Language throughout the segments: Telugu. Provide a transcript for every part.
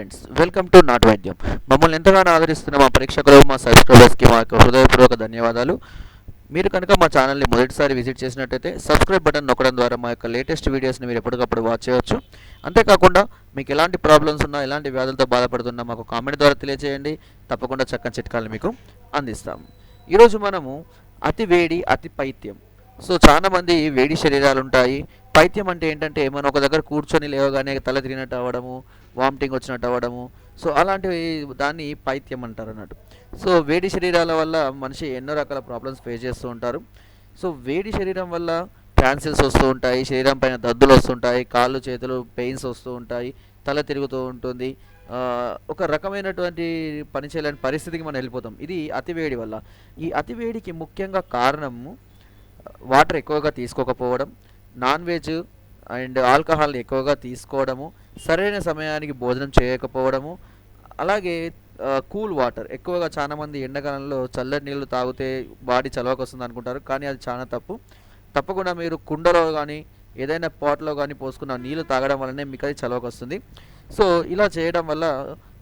ఫ్రెండ్స్ వెల్కమ్ టు నాట్ వైద్యం మమ్మల్ని ఎంతగానో ఆదరిస్తున్న మా ప్రేక్షకులు మా సబ్స్క్రైబర్స్కి మా యొక్క హృదయపూర్వక ధన్యవాదాలు. మీరు కనుక మా ఛానల్ని మొదటిసారి విజిట్ చేసినట్టయితే సబ్స్క్రైబ్ బటన్ నొక్కడం ద్వారా మా యొక్క లేటెస్ట్ వీడియోస్ని మీరు ఎప్పటికప్పుడు వాచ్ చేయవచ్చు అంతేకాకుండా మీకు ఎలాంటి ప్రాబ్లమ్స్ ఉన్నా ఎలాంటి వ్యాధులతో బాధపడుతున్నా మాకు కామెంట్ ద్వారా తెలియజేయండి తప్పకుండా చక్కని చిట్కాలు మీకు అందిస్తాం. ఈరోజు మనము అతి వేడి అతి పైత్యం. సో చాలామంది వేడి శరీరాలు ఉంటాయి. పైత్యం అంటే ఏంటంటే మనం ఒక దగ్గర కూర్చొని లేవగానే తల తిరిగినట్టు అవ్వడము వామిటింగ్ వచ్చినట్టు అవ్వడము. సో అలాంటివి దాన్ని పైత్యం అంటారు అన్నట్టు. సో వేడి శరీరాల వల్ల మనిషి ఎన్నో రకాల ప్రాబ్లమ్స్ ఫేస్ చేస్తూ ఉంటారు. సో వేడి శరీరం వల్ల క్యాన్సిల్స్ వస్తూ ఉంటాయి శరీరం పైన దద్దులు వస్తుంటాయి కాళ్ళు చేతులు పెయిన్స్ వస్తూ ఉంటాయి తల తిరుగుతూ ఉంటుంది. ఒక రకమైనటువంటి పనిచేయలేని పరిస్థితికి మనం వెళ్ళిపోతాం. ఇది అతివేడి వల్ల. ఈ అతివేడికి ముఖ్యంగా కారణము వాటర్ ఎక్కువగా తీసుకోకపోవడం నాన్ వెజ్ అండ్ ఆల్కహాల్ ఎక్కువగా తీసుకోవడము సరైన సమయానికి భోజనం చేయకపోవడము అలాగే కూల్ వాటర్. ఎక్కువగా చాలామంది ఎండాకాలంలో చల్లటి నీళ్ళు తాగితే బాడీ చలవకు వస్తుంది అనుకుంటారు కానీ అది చాలా తప్పు. తప్పకుండా మీరు కుండలో కానీ ఏదైనా పాట్లో కానీ పోసుకున్న నీళ్ళు తాగడం వల్లనే మీకు అది చలవకు వస్తుంది. సో ఇలా చేయడం వల్ల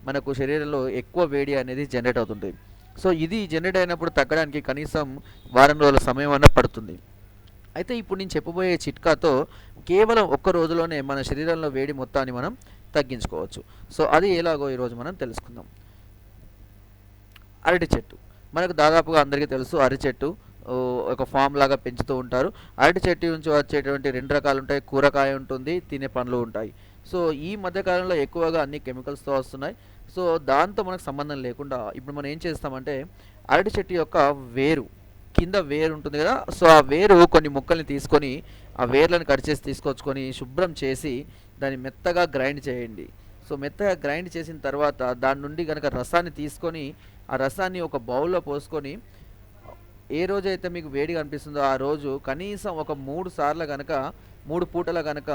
మనకు శరీరంలో ఎక్కువ వేడి అనేది జనరేట్ అవుతుంది. సో ఇది జనరేట్ అయినప్పుడు తగ్గడానికి కనీసం వారం రోజుల సమయం అన్న పడుతుంది. అయితే ఇప్పుడు నేను చెప్పబోయే చిట్కాతో కేవలం ఒక్క రోజులోనే మన శరీరంలో వేడి మొత్తాన్ని మనం తగ్గించుకోవచ్చు. సో అది ఎలాగో ఈరోజు మనం తెలుసుకుందాం. అరటి చెట్టు. మనకు దాదాపుగా అందరికీ తెలుసు అరటి చెట్టు ఒక ఫామ్ లాగా పెంచుతూ ఉంటారు. అరటి చెట్టు నుంచి వచ్చేటువంటి రెండు రకాలు ఉంటాయి. కూరకాయ ఉంటుంది తినే పండ్లు ఉంటాయి. సో ఈ మధ్యకాలంలో ఎక్కువగా అన్ని కెమికల్స్తో వస్తున్నాయి. సో దాంతో మనకు సంబంధం లేకుండా ఇప్పుడు మనం ఏం చేస్తామంటే అరటి చెట్టు యొక్క వేరు కింద వేరు ఉంటుంది కదా. సో ఆ వేరు కొన్ని ముక్కల్ని తీసుకొని ఆ వేర్లను కట్ చేసి తీసుకొచ్చుకొని శుభ్రం చేసి దాన్ని మెత్తగా గ్రైండ్ చేయండి. సో మెత్తగా గ్రైండ్ చేసిన తర్వాత దాని నుండి కనుక రసాన్ని తీసుకొని ఆ రసాన్ని ఒక బౌల్లో పోసుకొని ఏ రోజైతే మీకు వేడిగా అనిపిస్తుందో ఆ రోజు కనీసం ఒక మూడు సార్లు కనుక మూడు పూటల కనుక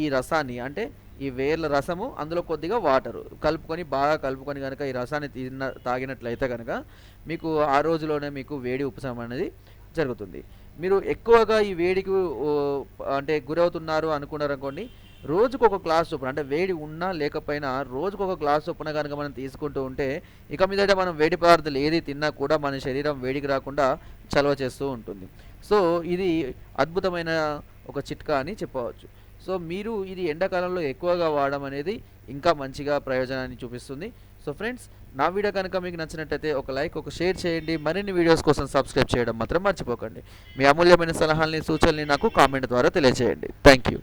ఈ రసాన్ని అంటే ఈ వేర్ల రసము అందులో కొద్దిగా వాటరు. కలుపుకొని బాగా కలుపుకొని కనుక ఈ రసాన్ని తిన్న తాగినట్లయితే కనుక మీకు ఆ రోజులోనే మీకు వేడి ఉపశమనం అనేది జరుగుతుంది. మీరు ఎక్కువగా ఈ వేడికి అంటే గురవుతున్నారు అనుకున్నారు అనుకోండి రోజుకు ఒక గ్లాస్ చొప్పున అంటే వేడి ఉన్నా లేకపోయినా రోజుకు ఒక గ్లాస్ చొప్పున కనుక మనం తీసుకుంటూ ఉంటే ఇక మీదట మనం వేడి పదార్థాలు ఏది తిన్నా కూడా మన శరీరం వేడికి రాకుండా చలవ చేస్తూ ఉంటుంది. సో ఇది అద్భుతమైన ఒక చిట్కా అని చెప్పవచ్చు. సో మీరు ఇది ఎండాకాలంలో ఎక్కువగా వాడడం అనేది ఇంకా మంచిగా ప్రయోజనాన్ని చూపిస్తుంది. సో ఫ్రెండ్స్ నా వీడియో కనుక మీకు నచ్చినట్టయితే ఒక లైక్ ఒక షేర్ చేయండి. మరిన్ని వీడియోస్ కోసం సబ్స్క్రైబ్ చేయడం మాత్రం మర్చిపోకండి. మీ అమూల్యమైన సలహాలని సూచనల్ని నాకు కామెంట్ ద్వారా తెలియజేయండి. Thank you.